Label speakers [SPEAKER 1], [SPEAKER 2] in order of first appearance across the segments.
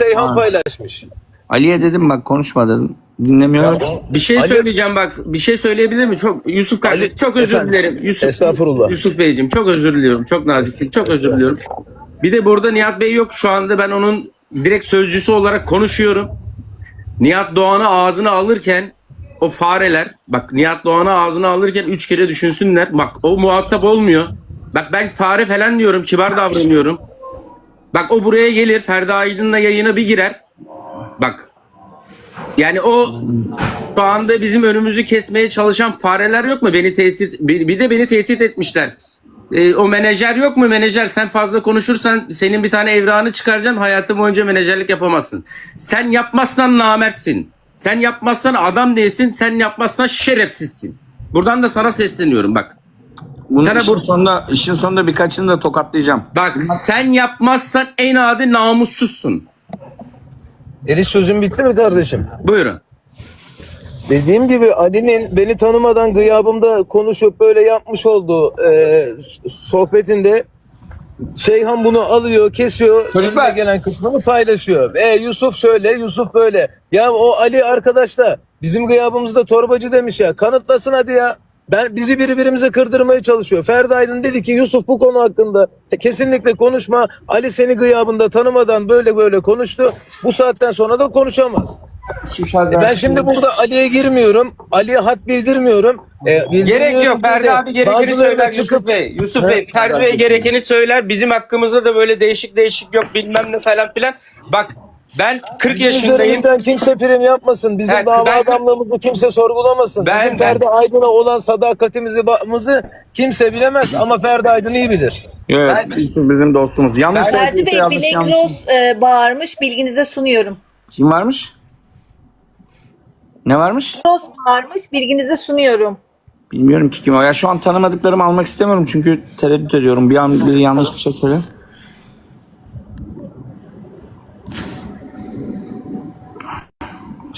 [SPEAKER 1] Seyhan
[SPEAKER 2] Ha.
[SPEAKER 1] paylaşmış.
[SPEAKER 2] Ali'ye dedim bak konuşma dedim. Dinlemiyor.
[SPEAKER 3] Bir şey
[SPEAKER 1] Ali-
[SPEAKER 3] söyleyeceğim bak. Bir şey söyleyebilir mi? Çok Yusuf kardeşim
[SPEAKER 1] Ali-
[SPEAKER 3] çok özür
[SPEAKER 1] Efendim?
[SPEAKER 3] dilerim. Yusuf
[SPEAKER 1] Estağfurullah.
[SPEAKER 3] Yusuf Beyciğim çok özür diliyorum. Çok naziksin. Çok özür diliyorum. Bir de burada Nihat Bey yok. Şu anda ben onun direkt sözcüsü olarak konuşuyorum. Nihat Doğan'ı ağzına alırken o fareler bak Nihat Doğan'ı ağzına alırken üç kere düşünsünler. Bak o muhatap olmuyor. Bak ben fare falan diyorum. Kibar davranıyorum. Bak o buraya gelir. Ferdi Aydın'la yayına bir girer. Bak yani o şu anda bizim önümüzü kesmeye çalışan fareler yok mu? Beni tehdit bir de beni tehdit etmişler. Ee, o menajer yok mu? Menajer sen fazla konuşursan senin bir tane evranı çıkaracağım. Hayatın boyunca menajerlik yapamazsın. Sen yapmazsan namertsin. Sen yapmazsan adam değilsin. Sen yapmazsan şerefsizsin. Buradan da sana sesleniyorum bak.
[SPEAKER 2] Bunun
[SPEAKER 3] Sana
[SPEAKER 2] işin,
[SPEAKER 3] bu-
[SPEAKER 2] sonunda, işin sonunda birkaçını da tokatlayacağım.
[SPEAKER 3] Bak sen yapmazsan en adi namussuzsun.
[SPEAKER 1] Eriş sözün bitti mi kardeşim?
[SPEAKER 3] Buyurun.
[SPEAKER 1] Dediğim gibi Ali'nin beni tanımadan gıyabımda konuşup böyle yapmış olduğu e, sohbetinde Seyhan bunu alıyor, kesiyor,
[SPEAKER 2] Çocuklar.
[SPEAKER 1] önüne gelen kısmını paylaşıyor. E Yusuf şöyle, Yusuf böyle. Ya o Ali arkadaş da bizim gıyabımızda torbacı demiş ya. Kanıtlasın hadi ya. Ben bizi birbirimize kırdırmaya çalışıyor. Ferdi Aydın dedi ki Yusuf bu konu hakkında kesinlikle konuşma. Ali seni gıyabında tanımadan böyle böyle konuştu. Bu saatten sonra da konuşamaz. E ben şimdi burada Ali'ye girmiyorum. Ali'ye hat bildirmiyorum. E,
[SPEAKER 3] Gerek yok. Ferdi abi gerekeni söyler
[SPEAKER 1] çıkıp-
[SPEAKER 3] Yusuf Bey. Yusuf? Bey, Ferdi Bey gerekeni söyler. Bizim hakkımızda da böyle değişik değişik yok bilmem ne falan filan. Bak ben 40 yaşındayım.
[SPEAKER 1] Üzerimizden kimse prim yapmasın. Bizim
[SPEAKER 3] Ha,
[SPEAKER 1] dava
[SPEAKER 3] ben-
[SPEAKER 1] adamlığımızı kimse sorgulamasın.
[SPEAKER 3] Ben-
[SPEAKER 1] Bizim
[SPEAKER 3] ben-
[SPEAKER 1] Ferdi Aydın'a olan sadakatimizi bağımızı kimse bilemez ama Ferdi Aydın iyi bilir.
[SPEAKER 2] Evet,
[SPEAKER 3] Ben-
[SPEAKER 2] Yusuf bizim dostumuz. Yanlış da
[SPEAKER 4] Ferdi Bey
[SPEAKER 2] yanlış,
[SPEAKER 4] Black
[SPEAKER 2] yanlış.
[SPEAKER 4] Rose e, bağırmış bilginize sunuyorum.
[SPEAKER 2] Kim varmış? Ne varmış?
[SPEAKER 4] Rose bağırmış bilginize sunuyorum.
[SPEAKER 2] Bilmiyorum ki kim o. Ya şu an tanımadıklarımı almak istemiyorum çünkü tereddüt ediyorum. Bir an biri yanlış bir şey söyle.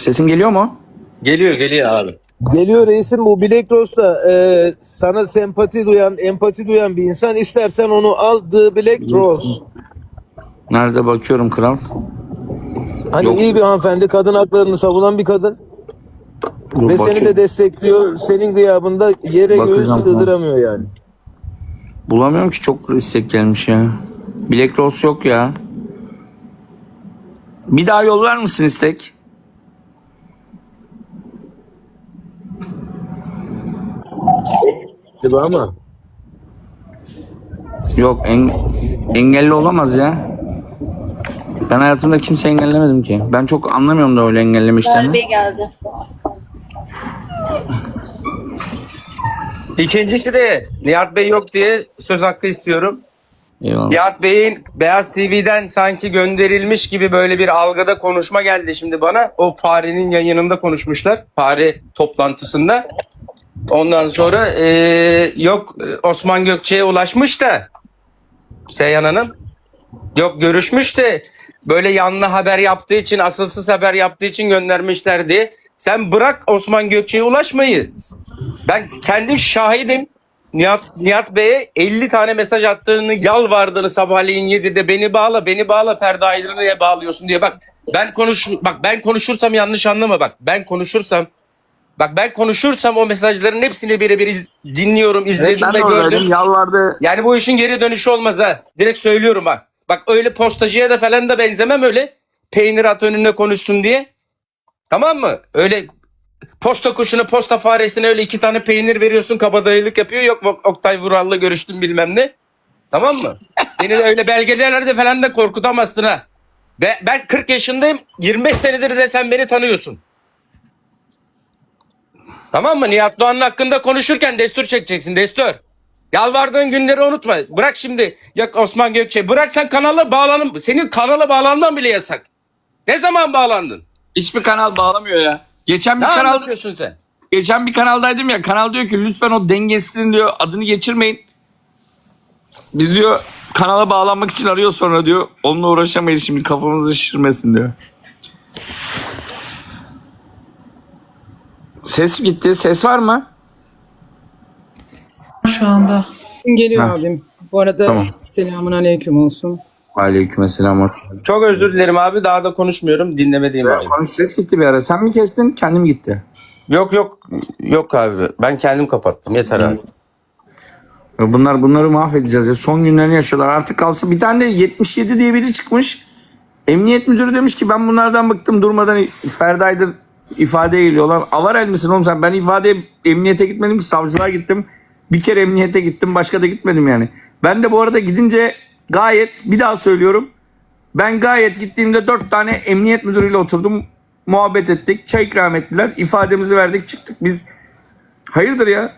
[SPEAKER 2] Sesim geliyor mu?
[SPEAKER 3] Geliyor geliyor abi.
[SPEAKER 1] Geliyor reisim bu Black Rose'da e, sana sempati duyan, empati duyan bir insan. İstersen onu al The Black Rose.
[SPEAKER 2] Nerede bakıyorum kral?
[SPEAKER 1] Hani
[SPEAKER 2] Yok.
[SPEAKER 1] iyi bir hanımefendi, kadın haklarını savunan bir kadın.
[SPEAKER 2] Dur,
[SPEAKER 1] Ve seni de destekliyor. Senin gıyabında yere göğüs
[SPEAKER 2] Bakacağım.
[SPEAKER 1] sığdıramıyor yani.
[SPEAKER 2] Bulamıyorum ki çok istek gelmiş ya. Black Rose yok ya. Bir daha yollar mısın istek?
[SPEAKER 1] Gibi ama.
[SPEAKER 2] Yok en, engelli olamaz ya. Ben hayatımda kimse engellemedim ki. Ben çok anlamıyorum da öyle engelleme işlerini.
[SPEAKER 4] Bey geldi.
[SPEAKER 3] İkincisi de Nihat Bey yok diye söz hakkı istiyorum.
[SPEAKER 2] Eyvallah.
[SPEAKER 3] Nihat Bey'in Beyaz TV'den sanki gönderilmiş gibi böyle bir algıda konuşma geldi şimdi bana. O farenin yayınında konuşmuşlar. Fare toplantısında. Ondan sonra eee, yok e, Osman Gökçe'ye ulaşmış da Seyhan Hanım. Yok görüşmüş de böyle yanlı haber yaptığı için asılsız haber yaptığı için göndermişler diye. Sen bırak Osman Gökçe'ye ulaşmayı. Ben kendim şahidim. Nihat, Nihat Bey'e 50 tane mesaj attığını, yalvardığını sabahleyin 7'de beni bağla, beni bağla Ferdi Aydın'ı niye bağlıyorsun diye bak. Ben konuş bak ben konuşursam yanlış anlama bak. Ben konuşursam bak ben konuşursam o mesajların hepsini birebir iz- dinliyorum, izledim
[SPEAKER 2] Ben
[SPEAKER 3] ve
[SPEAKER 2] de
[SPEAKER 3] gördüm.
[SPEAKER 2] oradaydım. Yalvardı.
[SPEAKER 3] Yani bu işin geri dönüşü olmaz ha. Direkt söylüyorum bak. Bak öyle postacıya da falan da benzemem öyle. Peynir at önüne konuşsun diye. Tamam mı? Öyle posta kuşuna posta faresine öyle iki tane peynir veriyorsun kabadayılık yapıyor. Yok Ok- Oktay Vural'la görüştüm bilmem ne. Tamam mı? Beni de öyle belgelerde falan da korkutamazsın ha. Be- ben 40 yaşındayım. 25 senedir de sen beni tanıyorsun. Tamam mı? Nihat Doğan'ın hakkında konuşurken destur çekeceksin. Destur. Yalvardığın günleri unutma. Bırak şimdi. Yok Osman Gökçe. Bırak sen kanala bağlanın. Senin kanala bağlanman bile yasak. Ne zaman bağlandın?
[SPEAKER 2] Hiçbir kanal bağlamıyor ya. Geçen bir
[SPEAKER 3] Ne
[SPEAKER 2] kanal
[SPEAKER 3] anlatıyorsun sen?
[SPEAKER 2] geçen bir kanaldaydım ya. Kanal diyor ki lütfen o dengesizin diyor adını geçirmeyin. Biz diyor kanala bağlanmak için arıyor sonra diyor. Onunla uğraşamayız şimdi kafamızı şişirmesin diyor. Ses gitti. Ses var mı?
[SPEAKER 5] Şu anda. Geliyor
[SPEAKER 2] Ha.
[SPEAKER 5] abim. Bu arada
[SPEAKER 2] Tamam.
[SPEAKER 5] selamun aleyküm olsun.
[SPEAKER 2] Aleykümselam.
[SPEAKER 3] Çok özür dilerim abi. Daha da konuşmuyorum. Dinlemediğim abi.
[SPEAKER 2] Ses gitti bir ara. Sen mi kestin? Kendim gitti.
[SPEAKER 3] Yok yok. Yok abi. Ben kendim kapattım. Yeter abi.
[SPEAKER 2] Bunlar bunları mahvedeceğiz ya. Son günlerini yaşıyorlar. Artık kalsa bir tane de 77 diye biri çıkmış. Emniyet müdürü demiş ki ben bunlardan bıktım durmadan Ferdi Aydın ifadeye geliyorlar. Avar el misin oğlum sen? Ben ifadeye emniyete gitmedim ki savcılığa gittim. Bir kere emniyete gittim başka da gitmedim yani. Ben de bu arada gidince gayet bir daha söylüyorum. Ben gayet gittiğimde dört tane emniyet müdürüyle oturdum. Muhabbet ettik. Çay ikram ettiler. ifademizi verdik çıktık. Biz hayırdır ya?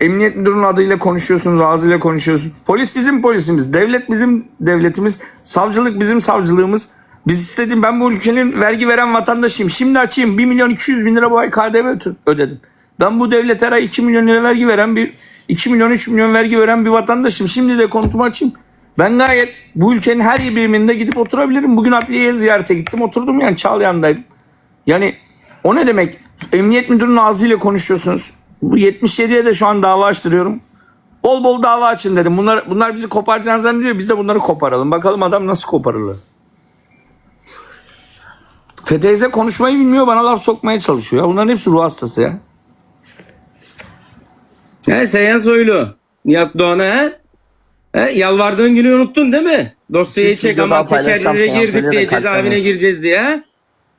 [SPEAKER 2] Emniyet müdürünün adıyla konuşuyorsunuz, ağzıyla konuşuyorsunuz. Polis bizim polisimiz, devlet bizim devletimiz, savcılık bizim savcılığımız. Biz istedim ben bu ülkenin vergi veren vatandaşıyım. Şimdi açayım 1 milyon 200 bin lira bu ay KDV ödedim. Ben bu devlete her ay 2 milyon lira vergi veren bir 2 milyon 3 milyon vergi veren bir vatandaşım. Şimdi de konutumu açayım. Ben gayet bu ülkenin her biriminde gidip oturabilirim. Bugün adliyeye ziyarete gittim oturdum yani Çağlayan'daydım. Yani o ne demek? Emniyet müdürünün ağzıyla konuşuyorsunuz. Bu 77'ye de şu an dava açtırıyorum. Bol bol dava açın dedim. Bunlar, bunlar bizi koparacağını zannediyor. Biz de bunları koparalım. Bakalım adam nasıl koparırlar. Teyze konuşmayı bilmiyor. Bana laf sokmaya çalışıyor. ya. Bunların hepsi ruh hastası ya.
[SPEAKER 3] He Seyhan Soylu. Nihat Doğan'a he? He? Yalvardığın günü unuttun değil mi? Dosyayı
[SPEAKER 2] Şu
[SPEAKER 3] çek ama
[SPEAKER 2] Seyhan
[SPEAKER 3] girdik diye cezaevine gireceğiz diye he?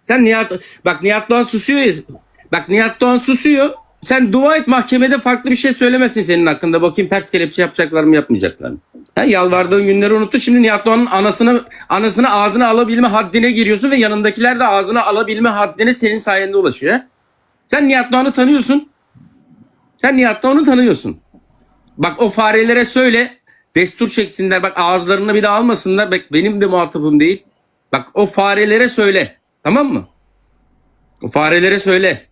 [SPEAKER 3] Sen Nihat... Bak Nihat Doğan susuyor ya. Bak Nihat Doğan susuyor. Sen dua et mahkemede farklı bir şey söylemesin senin hakkında. Bakayım ters kelepçe yapacaklar mı yapmayacaklar mı? He? Yalvardığın günleri unuttun. Şimdi Nihat Doğan'ın anasını, anasını ağzına alabilme haddine giriyorsun ve yanındakiler de ağzına alabilme haddine senin sayende ulaşıyor. Sen Nihat Doğan'ı tanıyorsun. Sen Nihat Doğan'ı tanıyorsun. Bak o farelere söyle. Destur çeksinler. Bak ağızlarına bir daha almasınlar. Bak benim de muhatabım değil. Bak o farelere söyle. Tamam mı? O farelere söyle.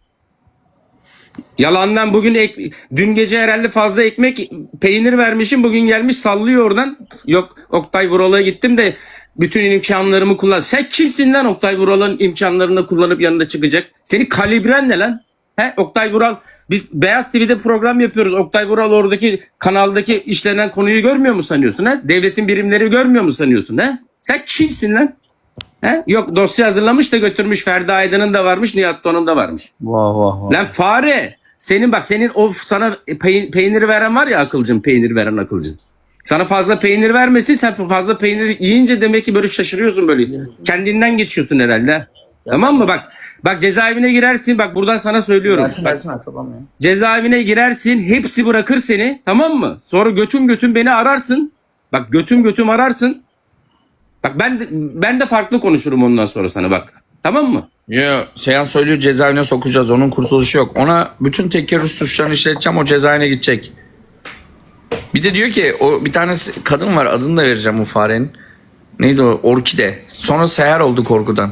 [SPEAKER 3] Yalandan bugün ek, dün gece herhalde fazla ekmek peynir vermişim. Bugün gelmiş sallıyor oradan. Yok Oktay Vural'a gittim de bütün imkanlarımı kullan. Sen kimsin lan Oktay Vural'ın imkanlarını kullanıp yanında çıkacak? Seni kalibren ne lan? He? Oktay Vural biz Beyaz TV'de program yapıyoruz. Oktay Vural oradaki kanaldaki işlenen konuyu görmüyor mu sanıyorsun? He? Devletin birimleri görmüyor mu sanıyorsun? He? Sen kimsin lan? He? Yok dosya hazırlamış da götürmüş Ferdi Aydın'ın da varmış Nihat Doğan'ın da varmış.
[SPEAKER 2] Vah vah vah.
[SPEAKER 3] Lan fare senin bak senin o sana pey- peynir veren var ya akılcın peynir veren akılcın. Sana fazla peynir vermesin sen fazla peynir yiyince demek ki böyle şaşırıyorsun böyle. Kendinden geçiyorsun herhalde. Tamam mı bak bak cezaevine girersin bak buradan sana söylüyorum.
[SPEAKER 2] Versin
[SPEAKER 3] Bak,
[SPEAKER 2] akrabam ya.
[SPEAKER 3] cezaevine girersin hepsi bırakır seni tamam mı? Sonra götüm götüm beni ararsın. Bak götüm götüm ararsın. Bak ben de, ben de farklı konuşurum ondan sonra sana bak. Tamam mı?
[SPEAKER 2] Yo, Seyhan söylüyor cezaevine sokacağız. Onun kurtuluşu yok. Ona bütün tekerrür suçlarını işleteceğim. O cezaevine gidecek. Bir de diyor ki o bir tane kadın var adını da vereceğim o farenin. Neydi o? Orkide. Sonra Seher oldu korkudan.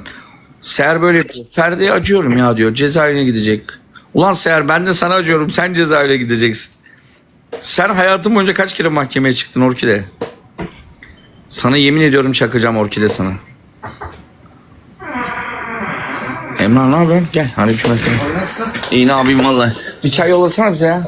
[SPEAKER 2] Seher böyle. Ferdi'ye acıyorum ya diyor. Cezaevine gidecek. Ulan Seher ben de sana acıyorum. Sen cezaevine gideceksin. Sen hayatın boyunca kaç kere mahkemeye çıktın Orkide? Sana yemin ediyorum çakacağım Orkide sana. Emrah ne haber? Gel. Aleyküm selam. İyi ne yapayım valla. Bir çay yollasana bize ya.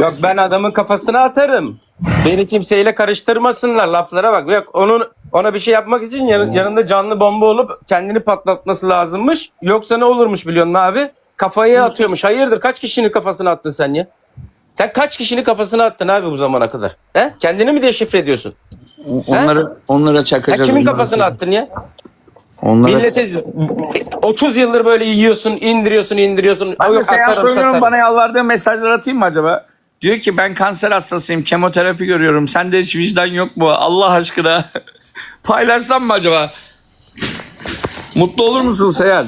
[SPEAKER 3] Yok ben adamın kafasına atarım. Beni kimseyle karıştırmasınlar laflara bak. Yok onun ona bir şey yapmak için yan- yanında canlı bomba olup kendini patlatması lazımmış. Yoksa ne olurmuş biliyor musun abi? Kafaya atıyormuş. Hayırdır kaç kişinin kafasına attın sen ya? Sen kaç kişinin kafasına attın abi bu zamana kadar? He? Kendini mi deşifre ediyorsun?
[SPEAKER 2] Onları onlara
[SPEAKER 3] Ha,
[SPEAKER 2] çakacağız.
[SPEAKER 3] kimin
[SPEAKER 2] onlara.
[SPEAKER 3] kafasına attın ya?
[SPEAKER 2] Onlara...
[SPEAKER 3] Millete 30 yıldır böyle yiyorsun, indiriyorsun, indiriyorsun.
[SPEAKER 2] Ben
[SPEAKER 3] O
[SPEAKER 2] de
[SPEAKER 3] yok
[SPEAKER 2] Seyhan
[SPEAKER 3] atarım,
[SPEAKER 2] Soylu'nun
[SPEAKER 3] satarım.
[SPEAKER 2] bana yalvardığı mesajlar atayım mı acaba? Diyor ki ben kanser hastasıyım, kemoterapi görüyorum. Sende hiç vicdan yok mu? Allah aşkına. Paylaşsam mı acaba? Mutlu olur musun Seyhan?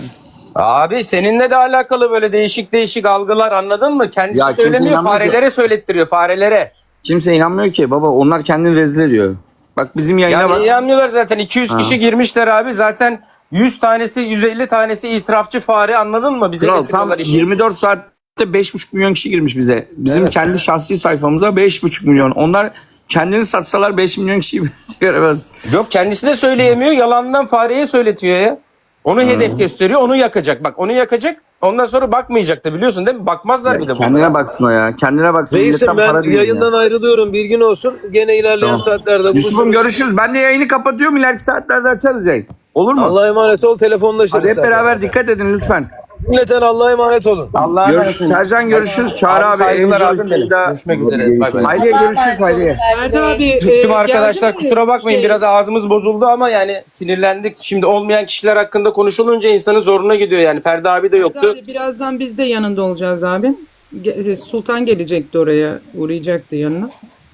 [SPEAKER 3] Abi seninle de alakalı böyle değişik değişik algılar anladın mı? Kendisi
[SPEAKER 2] Ya
[SPEAKER 3] söylemiyor
[SPEAKER 2] inanmıyor ki.
[SPEAKER 3] farelere söylettiriyor farelere.
[SPEAKER 2] Kimse inanmıyor ki baba. Onlar kendini rezil ediyor. Bak bizim yayına
[SPEAKER 3] Yani
[SPEAKER 2] bak.
[SPEAKER 3] inanmıyorlar zaten 200 kişi girmişler abi zaten 100 tanesi 150 tanesi itirafçı fare anladın mı? Bize
[SPEAKER 2] Kral tam
[SPEAKER 3] getiriyorlar işi.
[SPEAKER 2] 24 saatte 5,5 milyon kişi girmiş bize. Bizim kendi şahsi sayfamıza 5,5 milyon. Onlar kendini satsalar 5 milyon kişi göremez.
[SPEAKER 3] Yok kendisi de söyleyemiyor yalandan fareye söyletiyor ya. Onu hedef gösteriyor onu yakacak bak onu yakacak Ondan sonra bakmayacak da biliyorsun değil mi? Bakmazlar bir de
[SPEAKER 2] Kendine
[SPEAKER 3] bunlara.
[SPEAKER 2] baksın o ya. Kendine baksın.
[SPEAKER 1] Reisim
[SPEAKER 2] Milletten para
[SPEAKER 1] ben
[SPEAKER 2] değil
[SPEAKER 1] yayından
[SPEAKER 2] ya.
[SPEAKER 1] ayrılıyorum. Bilgin olsun. Gene ilerleyen
[SPEAKER 2] Tamam.
[SPEAKER 1] saatlerde
[SPEAKER 2] Yusuf'um
[SPEAKER 1] buluşuruz.
[SPEAKER 2] görüşürüz. Ben de yayını kapatıyorum. İleriki saatlerde açarız yayın. Olur mu?
[SPEAKER 1] Allah'a emanet ol. Telefonlaşırız.
[SPEAKER 2] Hadi hep
[SPEAKER 1] zaten.
[SPEAKER 2] beraber dikkat edin lütfen.
[SPEAKER 1] Cümleten Allah'a emanet olun.
[SPEAKER 3] Allah'a emanet
[SPEAKER 2] Görüşürüz.
[SPEAKER 3] olun.
[SPEAKER 2] Sercan görüşürüz. Çağrı abi.
[SPEAKER 3] Saygılar abim benim. Görüşmek üzere. Bay bay.
[SPEAKER 2] Haydiye görüşürüz Haydiye.
[SPEAKER 5] Ferdi abi. e,
[SPEAKER 3] Tüm arkadaşlar
[SPEAKER 5] geldi mi?
[SPEAKER 3] kusura bakmayın
[SPEAKER 5] Şey,
[SPEAKER 3] biraz ağzımız bozuldu ama yani sinirlendik. Şimdi olmayan kişiler hakkında konuşulunca insanın zoruna gidiyor yani. Ferdi abi de yoktu.
[SPEAKER 5] abi, birazdan biz de yanında olacağız abi. Ge- Sultan gelecekti oraya. Uğrayacaktı yanına.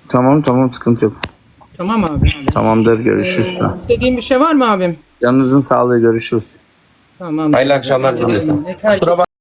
[SPEAKER 2] Tamam tamam sıkıntı yok.
[SPEAKER 5] Tamam abi.
[SPEAKER 2] Tamamdır görüşürüz.
[SPEAKER 5] Ee, istediğin bir şey var mı abim?
[SPEAKER 2] Canınızın sağlığı görüşürüz.
[SPEAKER 5] Tamam.
[SPEAKER 3] Hayırlı akşamlar
[SPEAKER 5] ki-
[SPEAKER 3] Kusura bak-